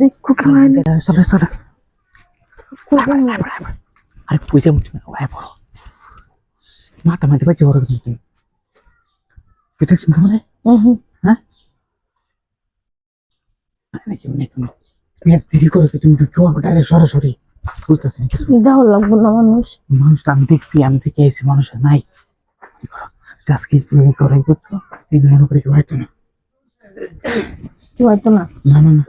দেখো চলে চলে। আরে পয়সা মুঠি না ওয়াই বড়। মাথা মাথা বাজে বড় কিন্তু চিন্তা মানে হ্যাঁ? নাকি নাকি তুমি আজ দেরি করে তুমি কি করব ডাইরেক্ট সরাসরি। বুঝতেছি দেওয়া লাগবো না মানুষ। মানুষটা আমি দেখছি আমি থেকে এসেছি মানুষের নাই। করো? আজকে তুমি করাই করছ এই মনে করি কি হয়তো না। কি হয়তো না? না না না।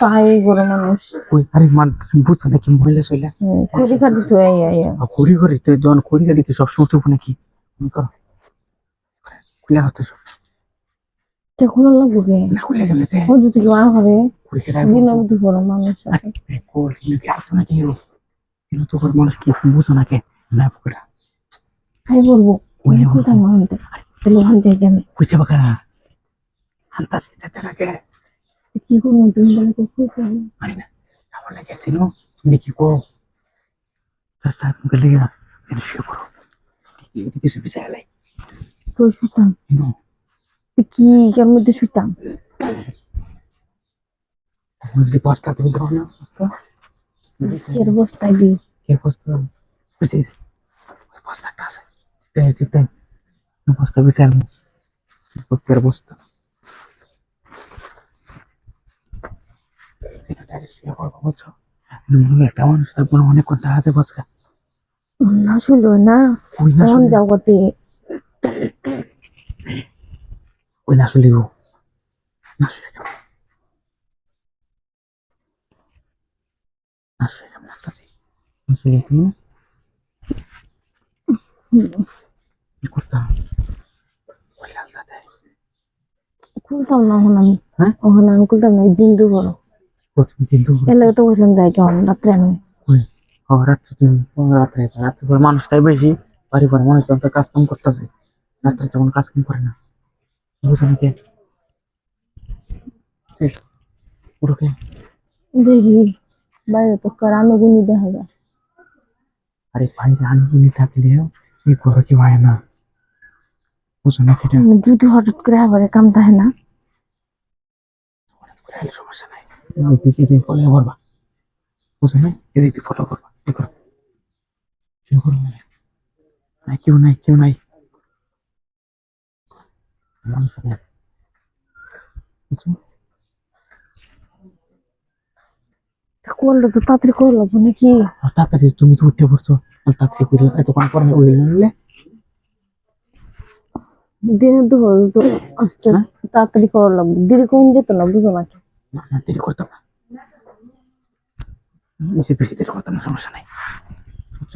তাই গরু মানুষ। ওই আরে মান বুঝছ নাকি? মহিলা চলে খুঁড়ি খাটি তো এই এই। করি তুই যখন করি গাড়ি কি সবসময় তুই নাকি? তুমি করো। খুলে হতে সব। এটা খোলা লাগবো কে? না খুলে গেলে তে। ও যদি করে দিনের মধ্যে বড় মানুষ আছে কোল কি আর তো নাকি ও তো মানুষ কি বুঝো নাকি? না পুরা আমি বলব ওই ওই মানতে। তাহলে ওখান থেকে আমি। বুঝে বাকা। হান্তা সে যেতে লাগে। কি করব তুমি বলে খুঁজতে হবে আরে না যাওয়ার লাগে তুমি কি কো সাহেব গেলে এনে শুয়ে করো এদিকে কিছু বিচার লাই তো শুতাম কি কেন মধ্যে শুতাম বুঝলি বস্তা তুমি দাও না বস্তা। এর বস্তায় দিই কে বস্তা? বুঝিস ওই বস্তাটা আছে। তাই তাই বস্তা বিচার বস্তার বস্তা? একটা মানুষ তারপর অনেক কথা আছে না শুনলো না ওই না মন না খুলতাম না ওখানে আমি হ্যাঁ ওখানে আমি খুলতাম না দিন দুপুর প্রথম কিন্তু এর লাগে তো বলছিলাম যাই কেমন রাত্রে আমি। ও রাত্রে তুমি ও রাত্রে পরে মানুষটাই বেশি বাড়ি পরে মানুষজন তো কাজ কাম করতেছে। রাত্রে তখন কাজ কাম করে না। বুঝো নাকি উঠোকে দেখি বাইরে তো কারানো গুনি দেখা যায়। আরে ভাই আনগুলি থাকলেও এই করো কি হয় না। বুঝো না যদি হঠাৎ করে আবার কাম থাকে না। হঠাৎ করে সমস্যা নাই। এদিকে এদিকে ফলো করবা। বুঝো না এদিক ফলো করবা। কি করো। নাই কেউ নাই কেউ নাই। মানুষ নাই বুঝছ? করলে তো তাড়াতাড়ি করে নাকি? তাড়াতাড়ি তুমি তো উঠে পড়ছো। আর তাড়াতাড়ি করে এতক্ষণ পরে ওই নিলে। দিনের দুপুর তো আস্তে আস্তে। তাড়াতাড়ি করা লাগবে। দেরি কোন যেত না বুঝো নাকি? না না দেরি করতাম না বেশি বেশি দেরি করতাম না সমস্যা নাই বুঝছ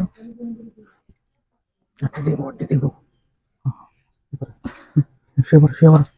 একটা দিব একটা দিব শুয়ে পড়ো শুয়ে পড়ো